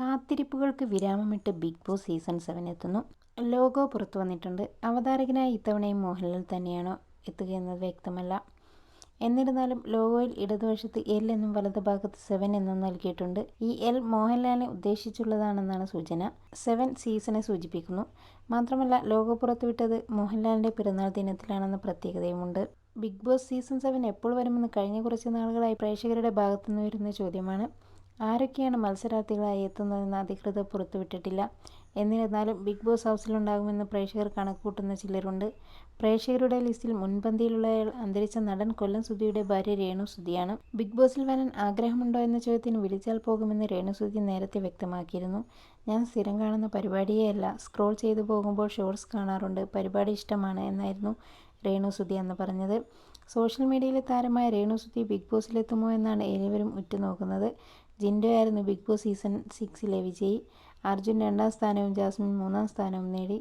കാത്തിരിപ്പുകൾക്ക് വിരാമമിട്ട് big Boss season seven എത്തുന്നു logo പുറത്തു വന്നിട്ടുണ്ട്. അവതാരകനായി ഇത്തവണയും മോഹൻലാൽ തന്നെയാണോ എത്തുകയെന്നത് വ്യക്തമല്ല. എന്നിരുന്നാലും ലോഗോയിൽ ഇടതുവശത്ത് എൽ എന്നും വലതുഭാഗത്ത് സെവൻ എന്നും നൽകിയിട്ടുണ്ട്. ഈ എൽ മോഹൻലാലിനെ ഉദ്ദേശിച്ചുള്ളതാണെന്നാണ് സൂചന. സെവൻ സീസണെ സൂചിപ്പിക്കുന്നു. മാത്രമല്ല ലോഗോ പുറത്തുവിട്ടത് മോഹൻലാലിന്റെ പിറന്നാൾ ദിനത്തിലാണെന്ന പ്രത്യേകതയുമുണ്ട്. ബിഗ് ബോസ് സീസൺ സെവൻ എപ്പോൾ വരുമെന്ന് കഴിഞ്ഞ കുറച്ച് നാളുകളായി പ്രേക്ഷകരുടെ ഭാഗത്തുനിന്ന് വരുന്ന ചോദ്യമാണ്. ആരൊക്കെയാണ് മത്സരാർത്ഥികളായി എത്തുന്നതെന്ന് അധികൃതർ പുറത്തുവിട്ടിട്ടില്ല. എന്നിരുന്നാലും ബിഗ് ബോസ് ഹൗസിലുണ്ടാകുമെന്ന് പ്രേക്ഷകർ കണക്കുകൂട്ടുന്ന ചിലരുണ്ട്. പ്രേക്ഷകരുടെ ലിസ്റ്റിൽ മുൻപന്തിയിലുള്ള അന്തരിച്ച നടൻ കൊല്ലം സുധിയുടെ ഭാര്യ രേണു സുധിയാണ്. ബിഗ് ബോസിൽ വരാൻ ആഗ്രഹമുണ്ടോ എന്ന ചോദ്യത്തിന് വിളിച്ചാൽ പോകുമെന്ന് രേണു സുധി നേരത്തെ വ്യക്തമാക്കിയിരുന്നു. ഞാൻ സ്ഥിരം കാണുന്ന പരിപാടിയേ അല്ല. സ്ക്രോൾ ചെയ്തു പോകുമ്പോൾ ഷോർട്സ് കാണാറുണ്ട്. പരിപാടി ഇഷ്ടമാണ് എന്നായിരുന്നു. രേണു സുധി എന്ന് പറഞ്ഞത്. സോഷ്യൽ മീഡിയയിലെ താരമായ രേണു സുധി ബിഗ് ബോസിലെത്തുമോ എന്നാണ് ഏവരും ഉറ്റുനോക്കുന്നത്. ജിൻഡോ ആയിരുന്നു ബിഗ് ബോസ് സീസൺ സിക്സിലെ വിജയി. അർജുൻ രണ്ടാം സ്ഥാനവും ജാസ്മിൻ മൂന്നാം സ്ഥാനവും നേടി.